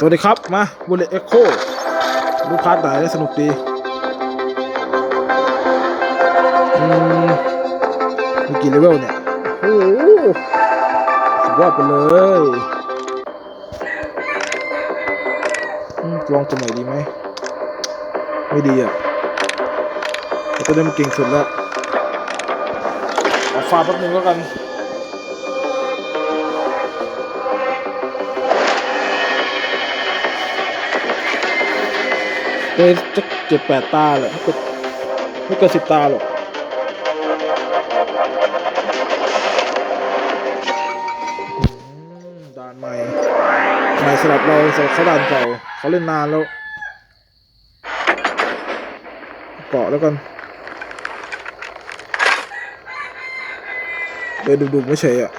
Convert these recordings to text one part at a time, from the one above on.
สวัสดีครับ มาบุลเลตเอ็กโคลูกพาร์ทไหนได้สนุกดีอืมมีกี่เลเวลเนี่ย โอ้โหสุดยอดไปเลยอลองตัวใหม่ดีไหม ไม่ดีอะแต่ตัวนี้มันเก่งสุดแล้วเอาฟาแป๊บนึงแล้วกัน เอ้ยจะเจ็ดแปดตาแหละไม่เกินสิบตาหรอกด่านใหม่ใหม่สำหรับเราสำหรับเขาด่านเก่าเขาเล่นนานแล้ว เกาะแล้วกันเดินดุๆไม่เฉยอะ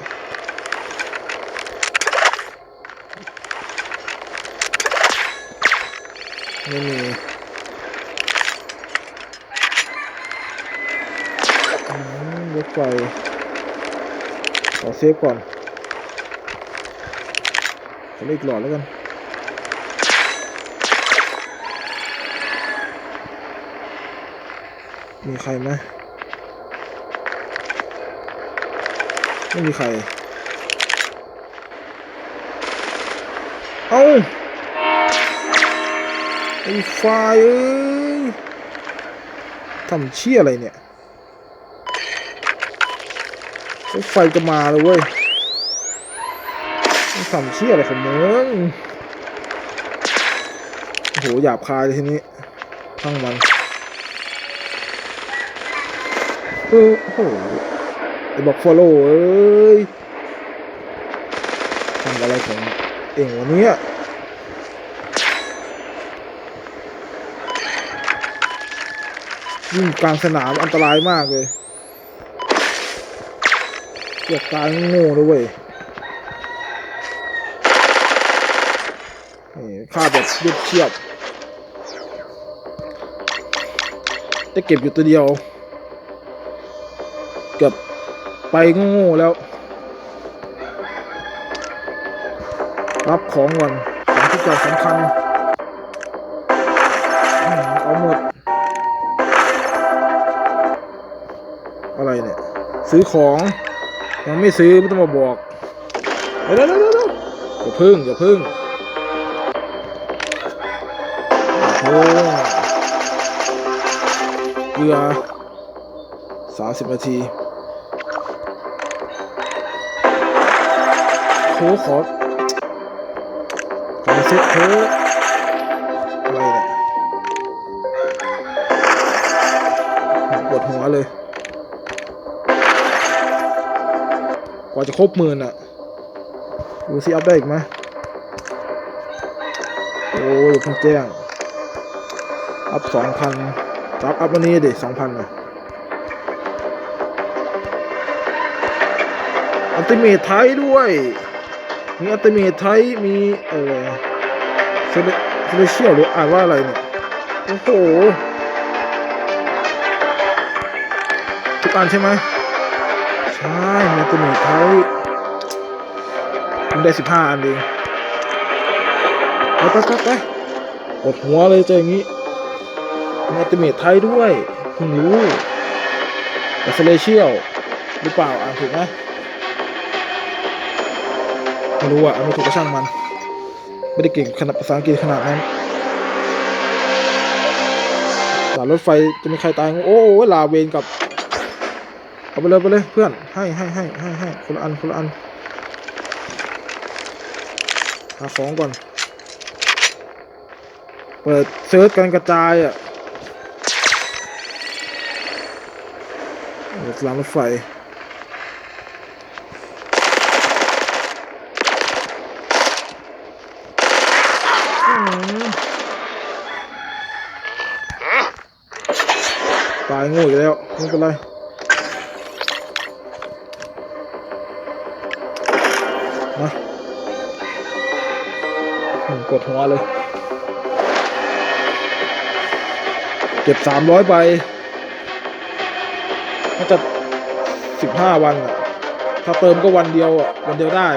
ไม่มีรถไฟขอเซฟก่อนขอเล่นอีกหลอดแล้วกันมีใครไหมไม่มีใคร เอ้า ไอ้ไฟเอ้ยทำเชี่ยอะไรเนี่ยไฟจะมาเลยเว้ยมึงทำเชี่ยอะไรของมึงโอ้โหหยาบคายเลยทีนี้ทั้งมันเออโอ้โหไอ้บอกฟอลโล่เอ้ยทำอะไรของเองวะเนี่ ยิ่งกลางสนามอันตรายมากเลยเกือบตายโง่เลยเว้ยนี่ฆ่าแบบเรียบเทียบได้เก็บอยู่ตัวเดียว เกือบไปโง่แล้ว รับของก่อนของที่เกิดสำคัญ ซื้อของยังไม่ซื้อไม่ต้องมาบอกเดี๋ยวเดี๋ยวเดี๋ยวเดี๋ยวอย่าพึ่งอย่าพึ่งโอ้เกลือสามสิบนาทีโหขอขอเซ็ตเธออะไรเนี่ยปวดหัวเลย ว่าจะครบหมื่นอะ ดูสิอัพได้อีกไหมโอ้ยเพิ่งแจ้ง อัพสองพันอัพอัพวันนี้ดิสองพันอะอัลติเมทไทยด้วย มีอัลติเมทไทยมีเออเซเลเชียลหรืออ่านว่าอะไรเนี่ย โอ้โหทุกอันใช่ไหม ใช่มีตัวหนึ่งไทยมันได้สิบห้าอันเองไปไปไปไปกดหัวเลยเจออย่างนี้มีอัติเมทไทยด้วยเพิ่งรู้แต่เซเลเชียลหรือเปล่าอ่านถูกไหมไม่รู้อะอ่านไม่ถูกก็ช่างมัน ไม่ได้เก่งขนาดภาษาอังกฤษขนาดนั้นสารรถไฟจะมีใครตาย โอ้ยลาเวนกับ เอาไปเลยไปเลยเพื่อน ให้ให้ให้ให้ให้คนละอันคนละอันหาของก่อน เปิดเซิร์ชการกระจายอะเปิดรางรถไฟตายง่อีกแล้วไม่เป็นไร ปวดหัวเลย เก็บสามร้อยใบน่าจะสิบห้าวันอะถ้าเติมก็วันเดียวอะวันเดียวได้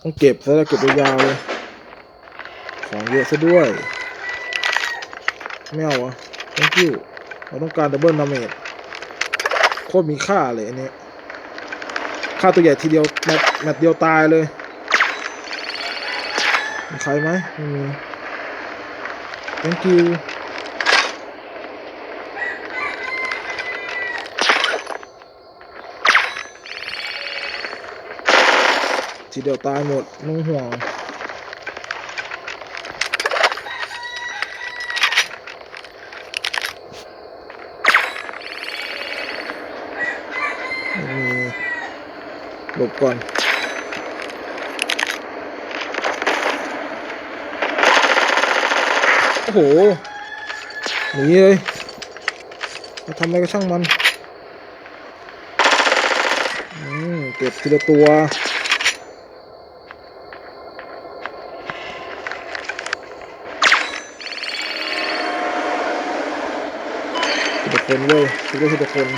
ต้องเก็บซะแล้วเก็บยาวเลยของเยอะซะด้วย ไม่เอาอะ thank you เราต้องการดับเบิลดาเมจโคตรมีค่าเลยอันนี้ค่าตัวใหญ่ทีเดียวแมตแมตเดียวตายเลยมีใครไหมไม่มี thank you ทีเดียวตายหมดไม่ต้องห่วง ไม่มีห ลบก่อนโอ้โหหนีเลยมาทำอะไรก็ช่างมันอืมเก็บทีละตัวทีละคนเว้ยทีละทีละคน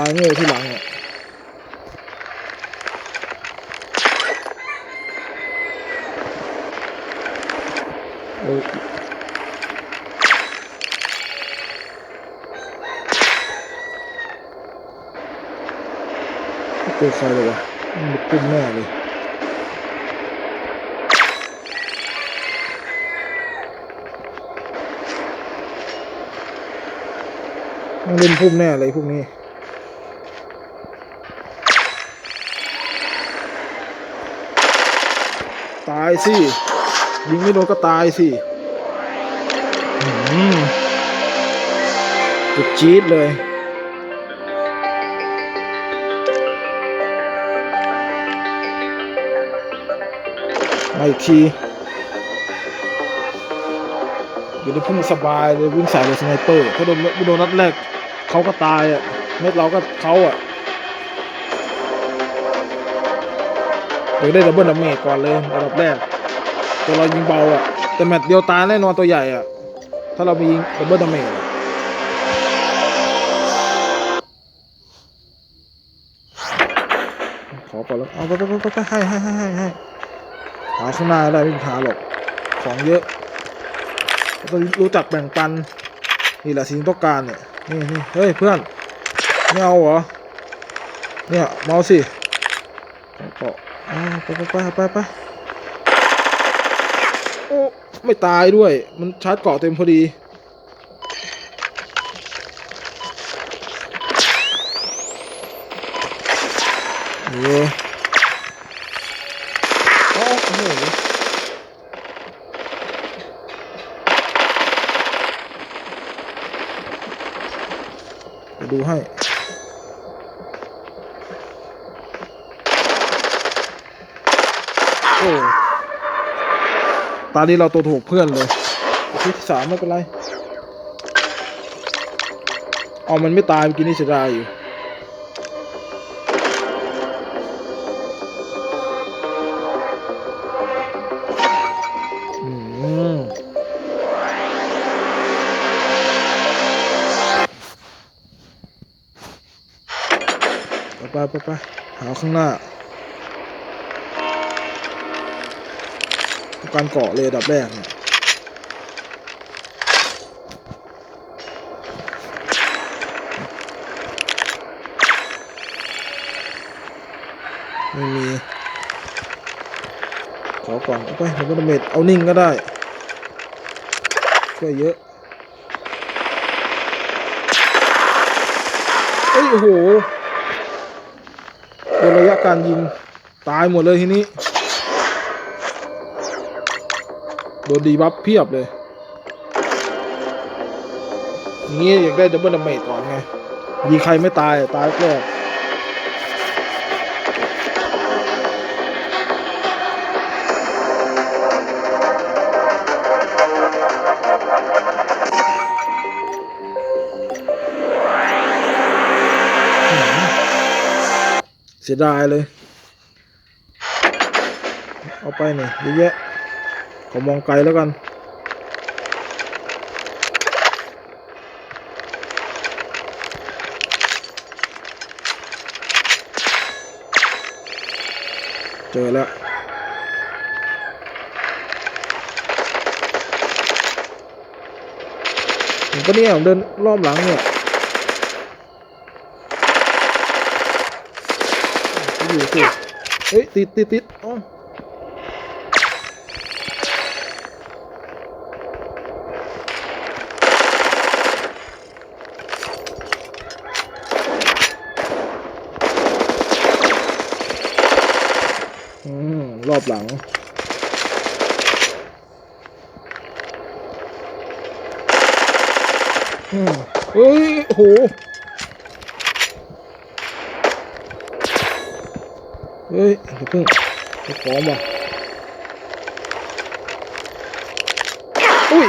ตายโง่ที่หลังอะโอ้ยเจอใครเลยวะมันปุ่มแน่เลยมันเล่นพุ่มแน่เลยพวกนี้ ตายสิ ยิงไม่โดนก็ตายสิจุดจี๊ดเลย มาอีกทีอยู่ในพุ่มสบายเลยวิ่งใส่เลยสไนเปอร์ถ้าโดนโดนนัดแรกเขาก็ตายอะ เม็ดเราก็เขาอะ เดี๋ยวได้ดับเบิลดาเมจก่อนเลยระดับแรกแต่เรายิงเบาอะแต่แมตช์เดียวตายแน่นอนตัวใหญ่อะ ถ้าเรามียิงดับเบิลดาเมจขอก่อนแล้วเอาไปไปไปไปให้ให้ให้ให้ให้หาข้างหน้าได้ไม่มีปัญหาหรอกของเยอะต้องรู้จักแบ่งปันนี่แหละสิ่งต้องการเนี่ยนี่นี่เฮ้ยเพื่อนไม่เอาเหรอเนี่ยเมาสิเกาะ อ่าไปไปไปไปไปโอ้ไม่ตายด้วย มันชาร์จเกาะเต็มพอดีเย้โอ้โหเดี๋ยวดูให้ โอ้ ตอนนี้เราตัวถูกเพื่อนเลยที่สามไม่เป็นไร เอามันไม่ตายเมื่อกี้นี่เสียดายอยู่อืมไปไปไปไปหาข้างหน้า การเกาะเลยดับแรกเนี่ยไม่มีขอก่อนเอาไปเดี๋ยวก็ดาเมจเอานิ่งก็ได้ช่วยเยอะเอ้ยโอ้โหโดนระยะการยิง ตายหมดเลยทีนี้ โดนดีบัฟเพียบเลยอย่างงี้อยากได้ดับเบิลดาเมจก่อนไงยิงใครไม่ตายตายแรกเสียดายเลย เอาไปหน่อยเยอะแยะ ขอมองไกลแล้วกัน เจอแล้วผมก็เนี่ยผมเดินรอบหลังเนี่ยอยู่สิเฮ้ยติดติดติดอ๋อ รอบหลัง เฮ้ยโหเฮ้ยเดี๋ยวเพิ่งจะพร้อมว่ะอุ้ย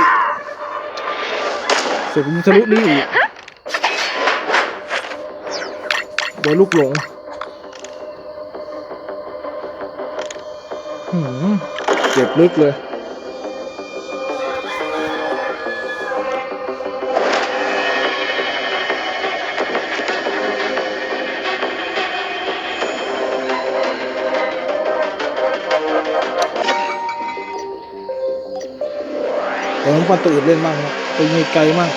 เสร็จยิงทะลุนี่อีกโดนลูกหลง เจ็บลึกเลยแต่ผมปันตัวอื่นเล่นบ้างนะตัวนี้ไกลมาก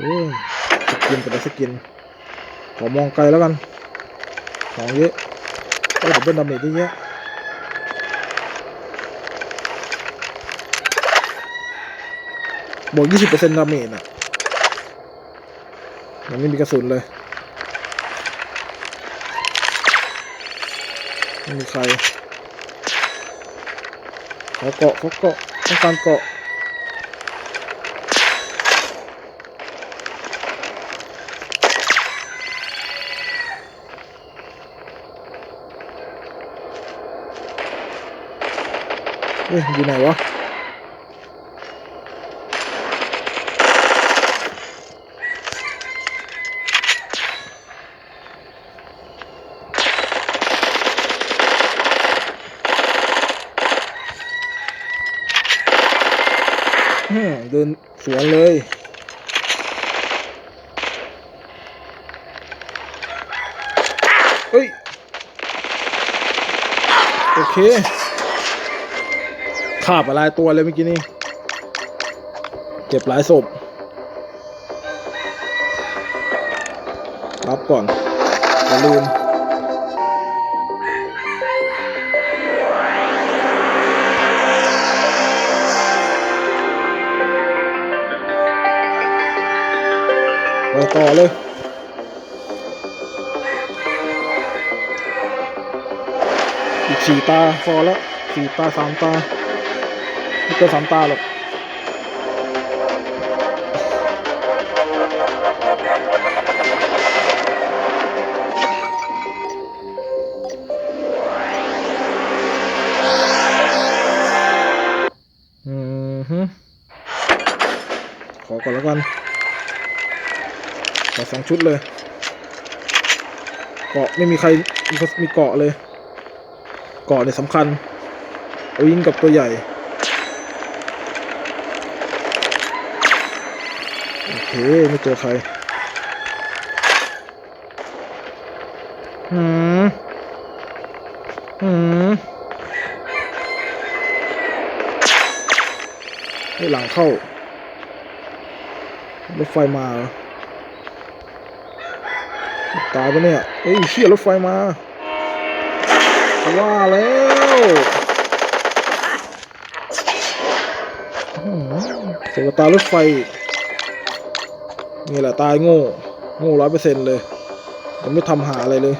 โอ้สกินเป็นสกินขอมองไกลแล้วกันของเยอะ โอ้ยดับเบิลดาเมจเยอะบวก20%ดาเมจอะยังไม่มีกระสุนเลย ไม่มีใคร ขอเกาะขอเกาะต้องการเกาะ เฮ้ยอยู่ไหนวะอืมเดินสวนเลยเฮ้ย โอเค ขาบอะไรตัวเลยเมื่อกี้นี่เจ็บหลายศพ รับก่อน อย่าลืมไปต่อเลยอีกสี่ตาพอแล้วสี่ตาสามตา เกินสามตาหรอกอืมฮึขอก่อนแล้วกันขอสองชุดเลย เกาะไม่มีใครมีมีเกาะเลย เกาะเนี่ยสำคัญเอายิงกับตัวใหญ่ โอเค ไม่เจอใคร หืม หืมให้หลังเข้ารถไฟมา ตายปะเนี่ย เฮ้ยเชี่ยรถไฟมา ว่าแล้วอื้อหือเสียตารถไฟอีก นี่แหละตายโง่ โง่ร้อยเปอร์เซ็นต์เลยยังไม่ทำหาอะไรเลย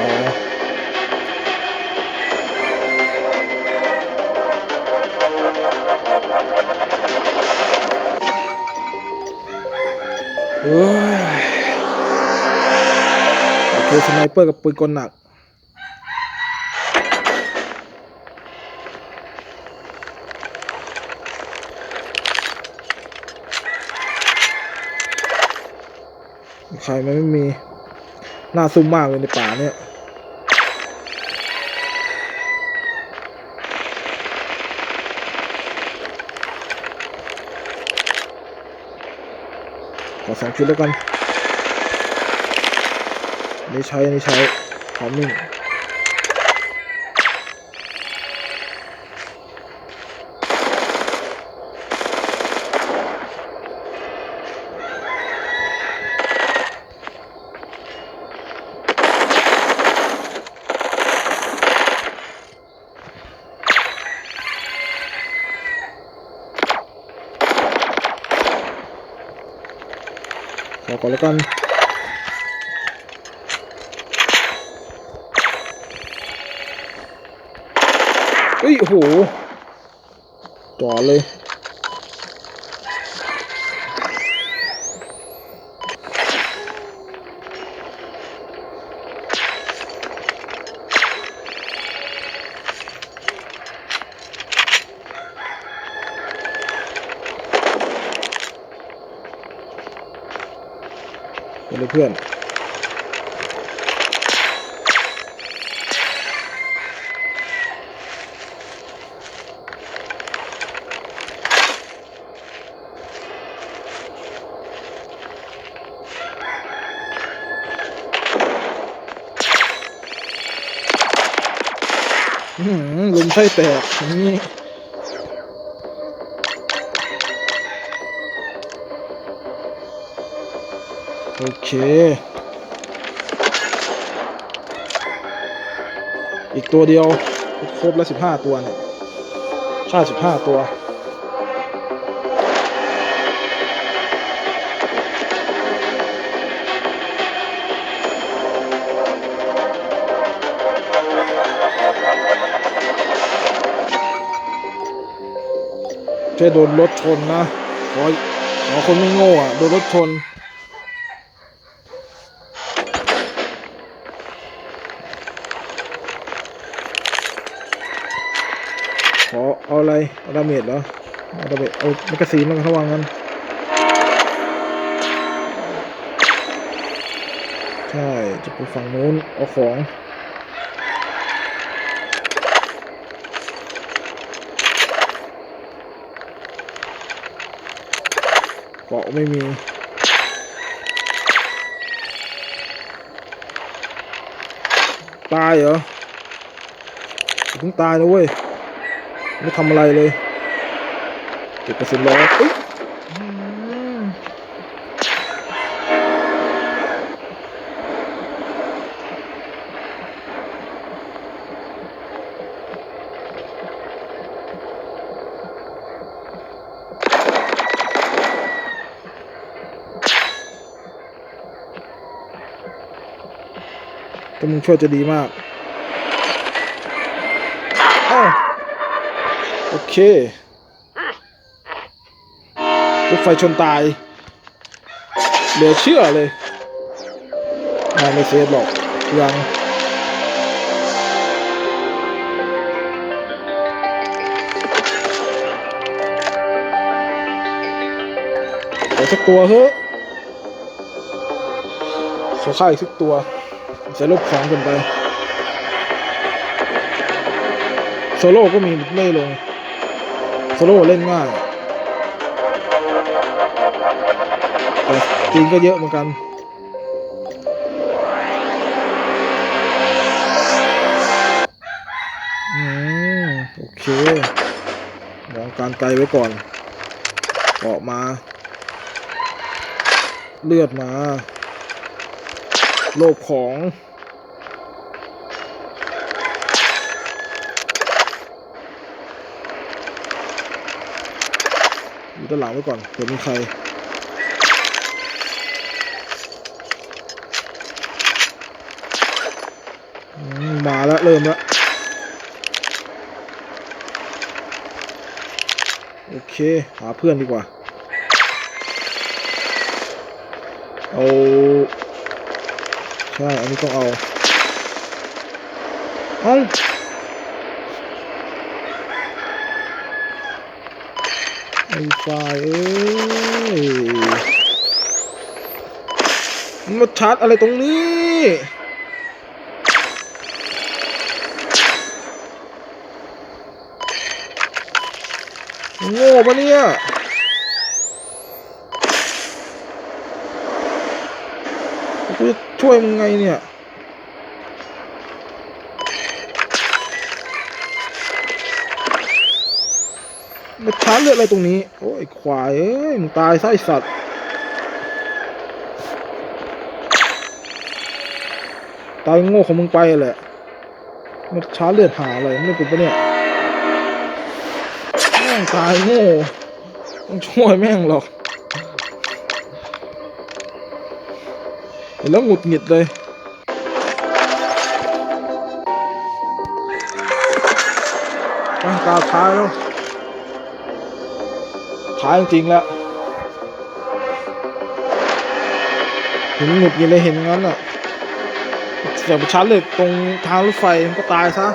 รอเฮ้ยโอเคสไนเปอร์กับปืนกลหนัก ช่มันไม่มีหน้าซุ่มมากเลยในป่าเนี่ยขอสองชุดแล้วกันนี่ใช้นี่ใช้พร้อมนี่ ขอก่อนแล้วกันเฮ้ยโหจ่อเลยไปเลย พื่อนลุมไส้แตกนี่ โอเค อีกตัวเดียว ครบแล้วสิบห้าตัวเนี่ยใช่สิบห้าตัวแค่โดนรถชนนะขอขอคนไม่โง่อะโดนรถชน ขอเอาอะไร เอา ดาเมจเหรอเอาดาเมจเอาแมกกาซีนแล้วกันระวังกันใช่จะไปฝั่งนู้นเอาของเกาะไม่มีตายเหรออย่าเพิ่งตายนะเว้ย ไม่ทำอะไรเลยเก็บกระสุนร้อยเอ้ยอืมถ้ามึงช่วยจะดีมาก โอเครถไฟชนตาย เหลือเชื่อเลยนาไม่เซฟหรอกยังขอสักตัวเถอะขอข้าวอีกสักตัว จะลบของกันไป โซโล่ก็มีไม่ลง โซโล่เล่นง่ายแต่จีนก็เยอะเหมือนกันอืมโอเคมองการไกลไว้ก่อน ออกมา เลือดมา โลภของ ด้านหลังไว้ก่อนเผื่อมีใครมมาแล้วเริ่มแล้วโอเค หาเพื่อนดีกว่า เอา ใช่ อันนี้ต้องเอา เอา ไอ้ไฟเอ้ยมันมาชาร์จอะไรตรงนี้โง่ปะเนี่ยกูจะช่วยมึงไงเนี่ยาช้าเลือดอะไรตรงนี้ โอ้ยควายเอ้ยมึงตายไส้สัตว์ตายโง่ของมึงไปแหละมันช้าเลือดหาอะไรไม่เป็นปะเนี่ยแม่งตายโง่ต้องช่วยแม่งหรอกเห็นแล้วหงุดหงิดเลยไปตาท้ายแล้ว ท้ายจริงๆแล้วเห็นหงุดหงิดเลยเห็นงั้นอะเสียบชั้นเลยตรงทางรถไฟมันก็ตายซะ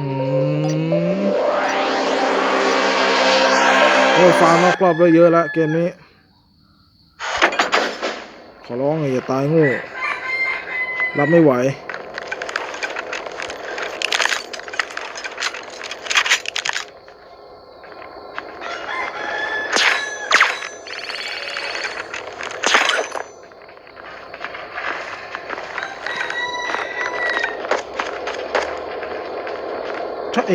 อืมโอ้ฟาร์มนอกรอบได้เยอะแล้วเกมนี้ ขอร้องอย่าตายง่รับไม่ไหว ถ้าเอ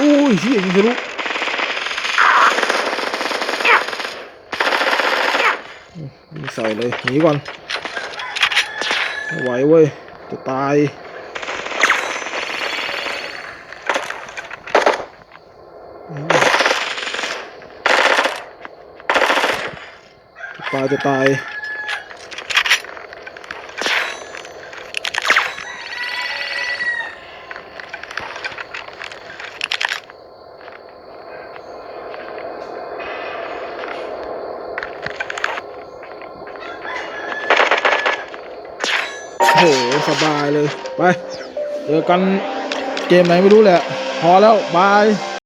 อุ้ยเฮียยิงทะลุยิง ใส่เลยหนีก่อนไม่ไหวเว้ย จะตายจะตายจะตาย โอ้โห สบายเลย ไป เจอกันเกมไหนไม่รู้แหละ พอแล้ว บาย